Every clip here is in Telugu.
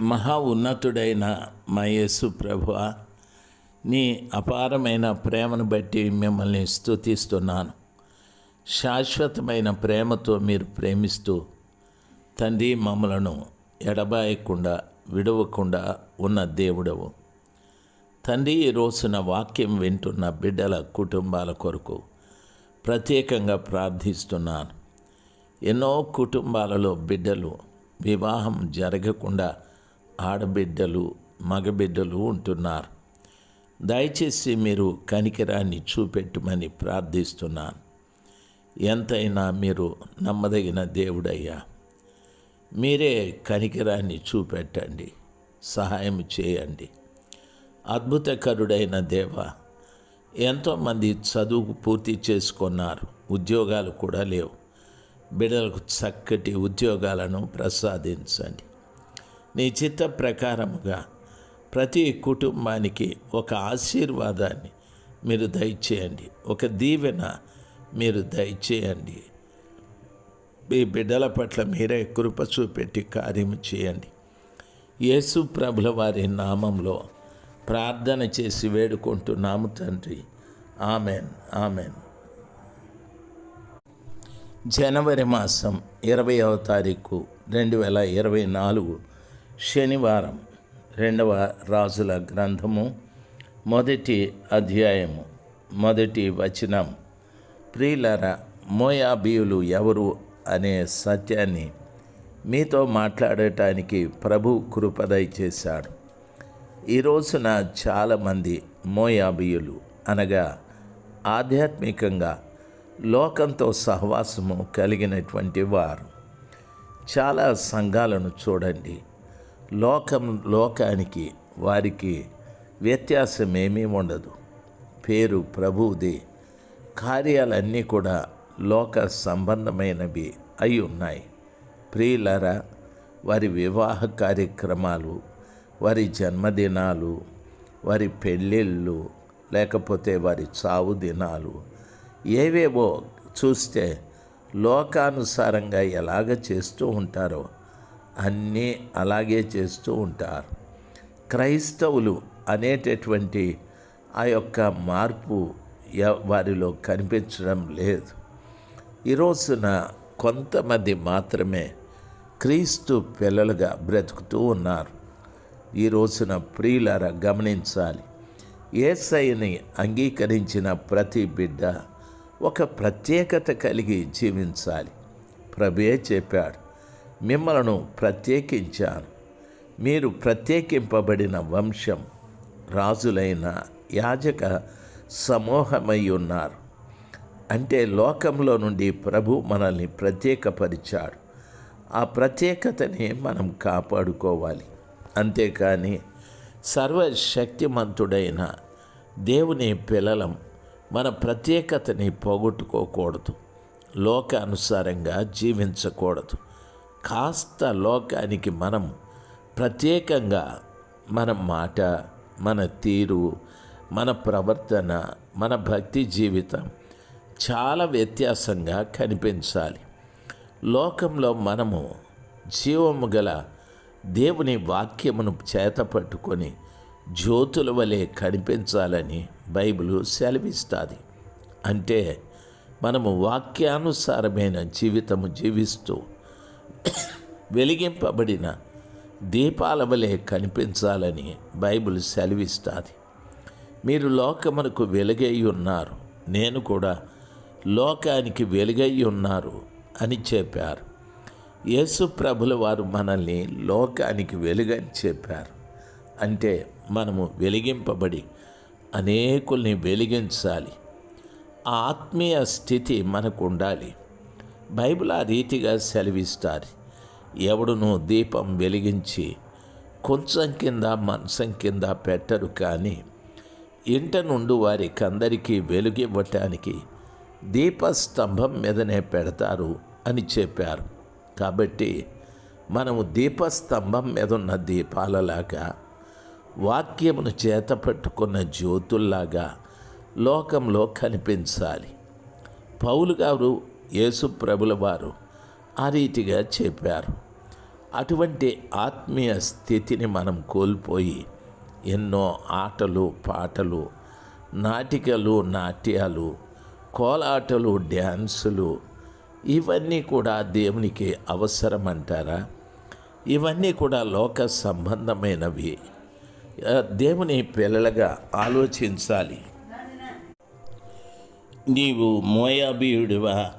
మహా ఉన్నతుడైన మా యేసు ప్రభు నీ అపారమైన ప్రేమను బట్టి మిమ్మల్ని స్తుతిస్తున్నాను. శాశ్వతమైన ప్రేమతో మీరు ప్రేమిస్తూ తండ్రి మమ్మలను ఎడబాయకుండా విడవకుండా ఉన్న దేవుడవు. తండ్రి ఈ రోజున వాక్యం వింటున్న బిడ్డల కుటుంబాల కొరకు ప్రత్యేకంగా ప్రార్థిస్తున్నాను. ఎన్నో కుటుంబాలలో బిడ్డలు వివాహం జరగకుండా ఆడబిడ్డలు మగబిడ్డలు ఉంటున్నారు. దయచేసి మీరు కనికరాన్ని చూపెట్టమని ప్రార్థిస్తున్నాను. ఎంతైనా మీరు నమ్మదగిన దేవుడయ్యా. మీరే కనికరాన్ని చూపెట్టండి సహాయం చేయండి. అద్భుతకరుడైన దేవ ఎంతోమంది చదువు పూర్తి చేసుకున్నారు ఉద్యోగాలు కూడా లేవు. బిడ్డలకు చక్కటి ఉద్యోగాలను ప్రసాదించండి. నీ చిత్త ప్రకారముగా ప్రతి కుటుంబానికి ఒక ఆశీర్వాదాన్ని మీరు దయచేయండి. ఒక దీవెన మీరు దయచేయండి. మీ బిడ్డల పట్ల మీరే కృప చూపెట్టి కార్యం చేయండి. యేసు ప్రభుల వారి నామంలో ప్రార్థన చేసి వేడుకుంటున్నాము తండ్రి. Amen amen. జనవరి మాసం ఇరవైవ తారీఖు రెండు వేల ఇరవై నాలుగు శనివారం రెండవ రాజుల గ్రంథము మొదటి అధ్యాయము మొదటి వచనం. ప్రియులర మోయాబీయులు ఎవరు అనే సత్యాన్ని మీతో మాట్లాడటానికి ప్రభు కృపదయ చేశాడు ఈ రోజున చాలామంది మోయాబీయులు అనగా ఆధ్యాత్మికంగా లోకంతో సహవాసము కలిగినటువంటి వారు. చాలా సంఘాలను చూడండి. లోకం లోకానికి వారికి వ్యత్యాసం ఏమీ ఉండదు. పేరు ప్రభువుది. కార్యాలన్నీ కూడా లోక సంబంధమైనవి అయి ఉన్నాయి. ప్రియులరా వారి వివాహ కార్యక్రమాలు వారి జన్మదినాలు వారి పెళ్ళిళ్ళు లేకపోతే వారి చావు దినాలు ఏవేవో చూస్తే లోకానుసారంగా ఎలాగ చేస్తూ ఉంటారో అన్నీ అలాగే చేస్తూ ఉంటారు. క్రైస్తవులు అనేటటువంటి ఆ యొక్క మార్పు వారిలో కనిపించడం లేదు. ఈ రోజున కొంతమంది మాత్రమే క్రీస్తు పిల్లలుగా బ్రతుకుతూ ఉన్నారు. ఈ రోజున ప్రియులారా గమనించాలి. ఏసైని అంగీకరించిన ప్రతి బిడ్డ ఒక ప్రత్యేకత కలిగి జీవించాలి. ప్రభే చెప్పాడు. మిమ్మలను ప్రత్యేకించాను. మీరు ప్రత్యేకింపబడిన వంశం రాజులైన యాజక సమూహమై ఉన్నారు అంటే లోకంలో నుండి ప్రభు మనల్ని ప్రత్యేకపరిచాడు. ఆ ప్రత్యేకతని మనం కాపాడుకోవాలి. అంతేకాని సర్వశక్తిమంతుడైన దేవుని పిల్లలం మన ప్రత్యేకతని పోగొట్టుకోకూడదు. లోకానుసారంగా జీవించకూడదు. కాస్త లోకానికి మనం ప్రత్యేకంగా మన మాట మన తీరు మన ప్రవర్తన మన భక్తి జీవితం చాలా వ్యత్యాసంగా కనిపించాలి. లోకంలో మనము జీవము గల దేవుని వాక్యమును చేత పట్టుకొని జ్యోతుల వలె కనిపించాలని బైబిల్ సెలవిస్తుంది. అంటే మనము వాక్యానుసారమైన జీవితము జీవిస్తూ వెలిగింపబడిన దీపాల వలె కనిపించాలని బైబిల్ సెలవిస్తుంది. మీరు లోకమునకు వెలుగై ఉన్నారు. నేను కూడా లోకానికి వెలుగై ఉన్నారు అని చెప్పారు. యేసు ప్రభుల వారు మనల్ని లోకానికి వెలుగని చెప్పారు. అంటే మనము వెలిగింపబడి అనేకుల్ని వెలిగించాలి. ఆ ఆత్మీయ స్థితి మనకు ఉండాలి. బైబిల్ ఆ రీతిగా సెలవిస్తారు ఎవడును దీపం వెలిగించి కొంచెం కింద మంచం కింద పెట్టరు కానీ ఇంట నుండి వారికి అందరికీ వెలుగివ్వటానికి దీపస్తంభం మీదనే పెడతారు అని చెప్పారు. కాబట్టి మనము దీపస్తంభం మీద ఉన్న దీపాలలాగా వాక్యమును చేత పట్టుకున్న జ్యోతుల్లాగా లోకంలో కనిపించాలి. పౌలు గారు యేసు ప్రభుల వారు ఆ రీతిగా చెప్పారు. అటువంటి ఆత్మీయ స్థితిని మనం కోల్పోయి ఎన్నో ఆటలు పాటలు నాటికలు నాట్యాలు కోలాటలు డ్యాన్సులు ఇవన్నీ కూడా దేవునికి అవసరం అంటారా ఇవన్నీ కూడా లోక సంబంధమైనవి. దేవుని పిల్లలుగా ఆలోచించాలి. నీవు మోయాబీయుడివా?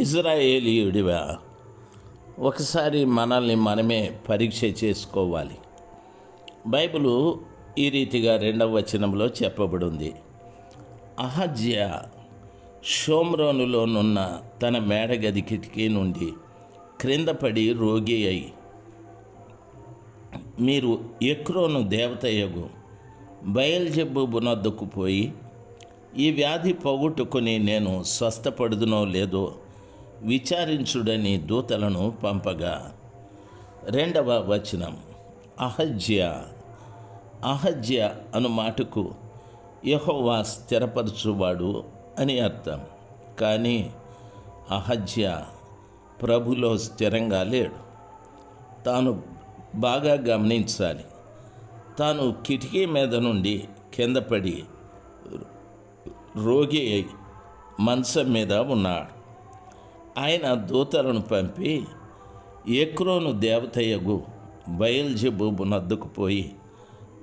ఇజ్రాయేలీయుడివా ఒకసారి మనల్ని మనమే పరీక్ష చేసుకోవాలి. బైబిలు ఈ రీతిగా రెండవ వచనంలో చెప్పబడింది. అహజ్య షోమ్రోనులోనున్న తన మేడగది కిటికీ నుండి క్రిందపడి రోగి అయి మీరు ఎక్రోను దేవతయ్యగు బయల్జెబ్బునొద్దకు పోయి ఈ వ్యాధి పోగొట్టుకుని నేను స్వస్థపడుదునో లేదో విచారించుడని దూతలను పంపగా. రెండవ వచనం అహజ్య అహజ్య అను మాటకు యహోవా స్థిరపరచువాడు అని అర్థం. కానీ అహజ్య ప్రభులో స్థిరంగా లేడు. తాను బాగా గమనించాలి. తాను కిటికీ మీద నుండి కింద పడి రోగి మంచం మీద ఉన్నాడు. ఆయన దూతలను పంపి ఏక్రోను దేవతయ్యగు బయల్జెబూబు నద్దుకు పోయి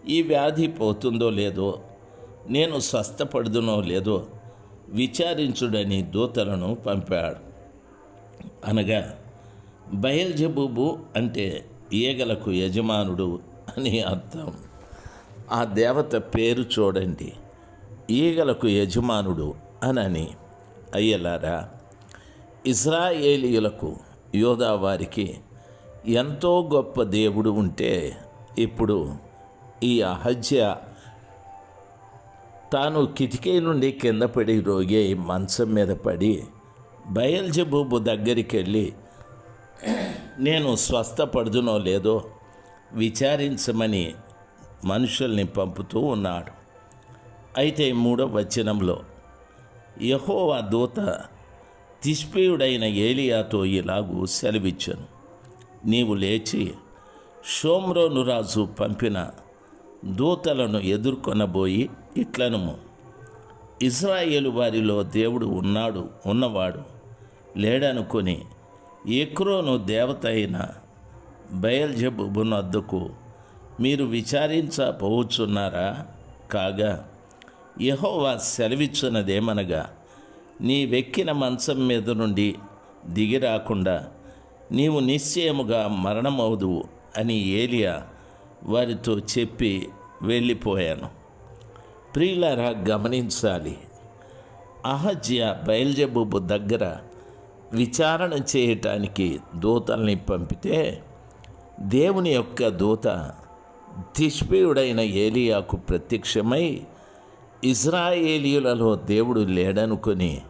ఈ వ్యాధి పోతుందో లేదో నేను స్వస్థపడుదునో లేదో విచారించుడని దూతలను పంపాడు. అనగా బయల్జబూబు అంటే ఈగలకు యజమానుడు అని అర్థం. ఆ దేవత పేరు చూడండి ఈగలకు యజమానుడు అనని అయ్యలారా ఇజ్రాయేలీయులకు యోధా వారికి ఎంతో గొప్ప దేవుడు ఉంటే ఇప్పుడు ఈ అహజ్య తాను కిటికీ నుండి కింద పడి రోగి మంచం మీద పడి బయల్జబూబు దగ్గరికి వెళ్ళి నేను స్వస్థపడుదునో లేదో విచారించమని మనుషుల్ని పంపుతూ ఉన్నాడు. అయితే మూడో వచనంలో యహోవా దూత తిష్పేయుడైన ఏలియాతో ఇలాగూ సెలవిచ్చాను. నీవు లేచి షోమ్రోనురాజు పంపిన దూతలను ఎదుర్కొనబోయి ఇట్లను ఇజ్రాయేలు వారిలో దేవుడు ఉన్నాడు ఉన్నవాడు లేడనుకొని ఎక్రోను దేవత అయిన బయల్జబునొద్దకు మీరు విచారించబోచున్నారా? కాగా యహోవా సెలవిచ్చున్నదేమనగా నీ వెక్కిన మంచం మీద నుండి దిగి రాకుండా నీవు నిశ్చయముగా మరణమవుదువు అని ఏలియా వారితో చెప్పి వెళ్ళిపోయాను. ప్రియులారా గమనించాలి. అహజ్య బయల్జబూబు దగ్గర విచారణ చేయటానికి దూతల్ని పంపితే దేవుని యొక్క దూత దిష్పీయుడైన ఏలియాకు ప్రత్యక్షమై ఇజ్రాయేలీయులలో దేవుడు లేడనుకొని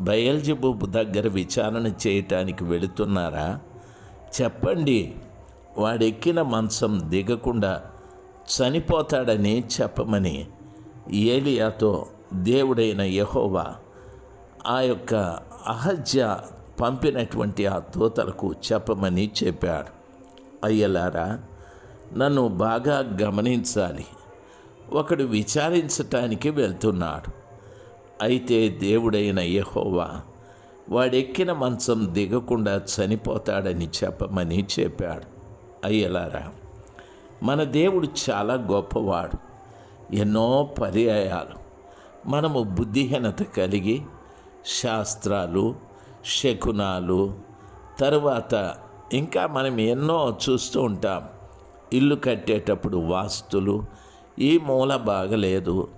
బయల్జబూబు దగ్గర విచారణ చేయటానికి వెళుతున్నారా? చెప్పండి. వాడెక్కిన మంచం దిగకుండా చనిపోతాడని చెప్పమని ఏలియాతో దేవుడైన యహోవా ఆ యొక్క అహజ్య పంపినటువంటి ఆ దూతలకు చెప్పమని చెప్పాడు. అయ్యలారా నన్ను బాగా గమనించాలి. ఒకడు విచారించటానికి వెళ్తున్నాడు. అయితే దేవుడైన యహోవా వాడెక్కిన మంచం దిగకుండా చనిపోతాడని చెప్పమని చెప్పాడు. అయ్యలారా మన దేవుడు చాలా గొప్పవాడు. ఎన్నో పర్యాయాలు మనము బుద్ధిహీనత కలిగి శాస్త్రాలు శకునాలు తరువాత ఇంకా మనం ఎన్నో చూస్తూ ఉంటాం. ఇల్లు కట్టేటప్పుడు వాస్తులు ఈ మూల బాగలేదు.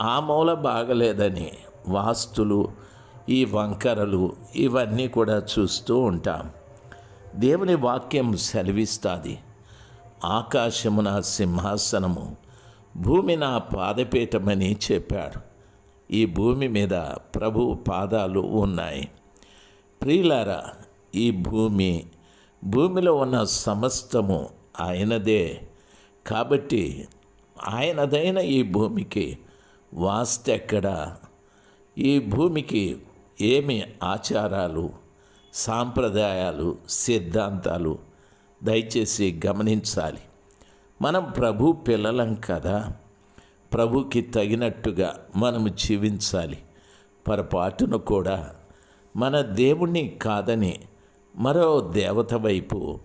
ఆ మూల బాగలేదని వాస్తులు ఈ వంకరలు ఇవన్నీ కూడా చూస్తూ ఉంటాం. దేవుని వాక్యం సెలవిస్తుంది. ఆకాశమున సింహాసనము భూమి నా పాదపీఠమని చెప్పాడు. ఈ భూమి మీద ప్రభు పాదాలు ఉన్నాయి. ప్రియులారా ఈ భూమి భూమిలో ఉన్న సమస్తము ఆయనదే. కాబట్టి ఆయనదైన ఈ భూమికి వాస్తెక్కడ ఈ భూమికి ఏమి ఆచారాలు సాంప్రదాయాలు సిద్ధాంతాలు దయచేసి గమనించాలి. మనం ప్రభు పిల్లలం కదా ప్రభుకి తగినట్టుగా మనము జీవించాలి. పొరపాటును కూడా మన దేవుణ్ణి కాదని మరో దేవత వైపు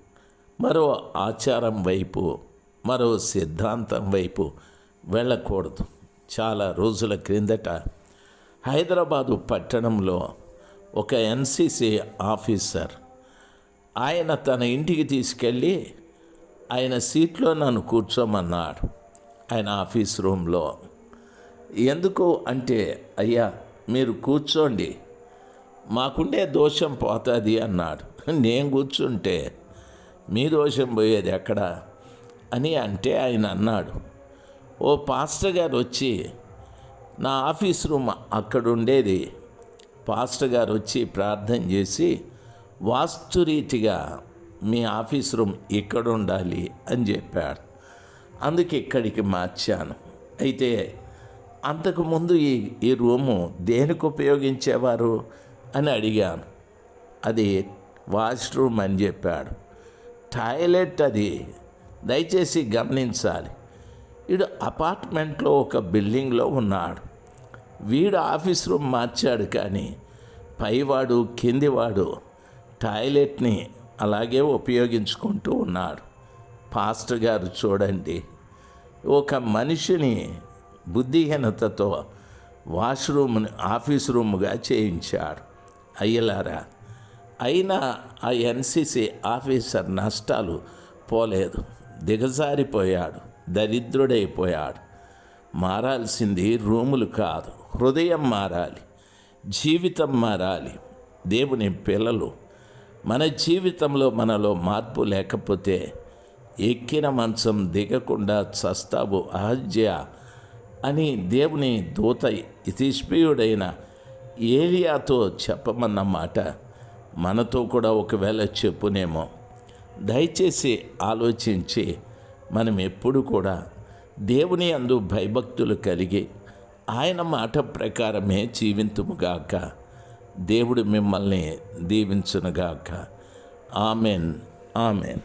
మరో ఆచారం వైపు మరో సిద్ధాంతం వైపు వెళ్ళకూడదు. చాలా రోజుల క్రిందట హైదరాబాదు పట్టణంలో ఒక ఎన్సీసీ ఆఫీసర్ ఆయన తన ఇంటికి తీసుకెళ్ళి ఆయన సీట్లో నన్ను కూర్చోమన్నాడు. ఆయన ఆఫీస్ రూమ్లో. ఎందుకు అంటే అయ్యా మీరు కూర్చోండి. మాకుండే దోషం పోతుంది అన్నాడు. నేను కూర్చుంటే మీ దోషం పోయేది ఎక్కడ? అని అంటే ఆయన అన్నాడు. ఓ పాస్టర్ గారు వచ్చి నా ఆఫీస్ రూమ్ అక్కడ ఉండేది పాస్టర్ గారు వచ్చి ప్రార్థన చేసి వాస్తురీతిగా మీ ఆఫీస్ రూమ్ ఇక్కడ ఉండాలి అని చెప్పాడు. అందుకే ఇక్కడికి మార్చాను. అయితే అంతకుముందు ఈ ఈ రూము దేనికి ఉపయోగించేవారు? అని అడిగాను. అది వాష్రూమ్ అని చెప్పాడు. టాయిలెట్ అది. దయచేసి గమనించాలి. వీడు అపార్ట్మెంట్లో ఒక బిల్డింగ్లో ఉన్నాడు. వీడు ఆఫీస్ రూమ్ మార్చాడు కానీ పైవాడు కిందివాడు టాయిలెట్ని అలాగే ఉపయోగించుకుంటూ ఉన్నాడు. పాస్టర్ గారు చూడండి. ఒక మనిషిని బుద్ధిహీనతతో వాష్రూమ్ని ఆఫీస్ రూమ్గా చేయించాడు. అయ్యలారా అయినా ఆ ఎన్సీసీ ఆఫీసర్ నష్టాలు పోలేదు. దిగజారిపోయాడు దరిద్రుడైపోయాడు. మారాల్సింది రూములు కాదు హృదయం మారాలి జీవితం మారాలి. దేవుని పిల్లలు మన జీవితంలో మనలో మార్పు లేకపోతే ఎక్కిన మంచం దిగకుండా చస్తావు అహజ్య అని దేవుని దూత ఇతిష్పీయుడైన ఏలియాతో చెప్పమన్న మాట మనతో కూడా ఒకవేళ చెప్పునేమో. దయచేసి ఆలోచించి మనం ఎప్పుడు కూడా దేవుని అందు భయభక్తులు కలిగి ఆయన మాట ప్రకారమే జీవింతుముగాక దేవుడు మిమ్మల్ని దీవించునుగాక ఆమెన్. ఆమెన్.